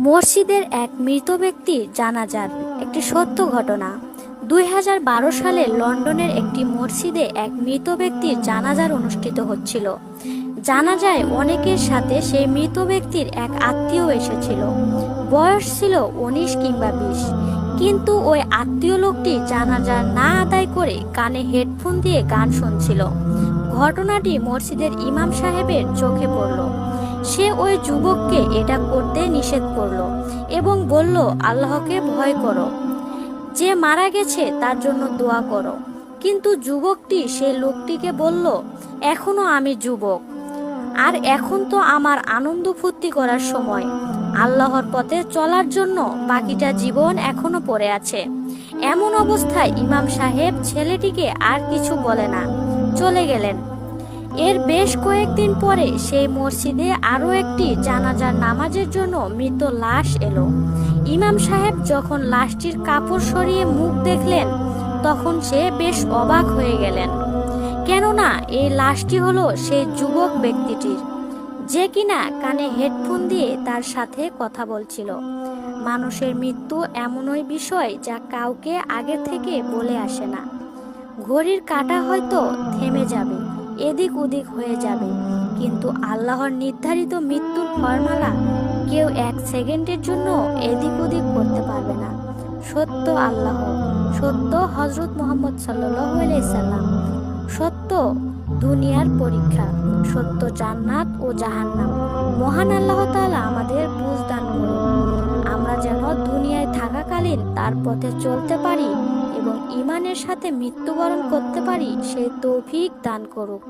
মসজিদের এক মৃত ব্যক্তির জানাজার একটি সত্য ঘটনা। দুই হাজার বারো সালে লন্ডনের একটি মসজিদে এক মৃত ব্যক্তির জানাজার অনুষ্ঠিত হচ্ছিল। জানা যায় অনেকের সাথে সেই মৃত ব্যক্তির এক আত্মীয় এসেছিল। বয়স ছিল উনিশ কিংবা বিশ। কিন্তু ওই আত্মীয় লোকটি জানাজা না আদায় করে কানে হেডফোন দিয়ে গান শুনছিল। ঘটনাটি মসজিদের ইমাম সাহেবের চোখে সে ওই যুবককে এটা করতে নিষেধ করল এবং বলল, আল্লাহকে ভয় করো। যে মারা গেছে তার জন্য দোয়া করো। কিন্তু যুবকটি সে লোকটিকে বলল, এখনও আমি যুবক। আর এখন তো আমার আনন্দ ফুর্তি করার সময়। আল্লাহর পথে চলার জন্য বাকিটা জীবন এখনও পড়ে আছে। এমন অবস্থায় ইমাম সাহেব ছেলেটিকে আর কিছু বলে না। চলে গেলেন। এর বেশ কয়েকদিন পরে সেই মসজিদে আরও একটি জানাজার নামাজের জন্য মৃত লাশ এলো। ইমাম সাহেব যখন লাশটির কাপড় সরিয়ে মুখ দেখলেন, তখন সে বেশ অবাক হয়ে গেলেন। কেননা এই লাশটি হলো সেই যুবক ব্যক্তিটির। যে কিনা কানে হেডফোন দিয়ে তার সাথে কথা বলছিল। মানুষের মৃত্যু এমনই বিষয় যা কাউকে আগে থেকে বলে আসে না। ঘড়ির কাঁটা হয়তো থেমে যাবে। এদিক ওদিক হয়ে যাবে। কিন্তু আল্লাহর নির্ধারিত মৃত্যুর ফর্মালা কেউ এক সেকেন্ডের জন্য এদিক ওদিক করতে পারবে না। সত্য আল্লাহ, সত্য হজরত মোহাম্মদ সাল্লাম। সত্য দুনিয়ার পরীক্ষা, সত্য জান্নাত ও জাহান্নাম। মহান আল্লাহ তাআলা আমাদের বুঝ দান করুন। আমরা যেন দুনিয়ায় থাকাকালীন তার পথে চলতে পারি এবং ইমানের সাথে মৃত্যুবরণ করতে পারি সেই তৌফিক দান করুক।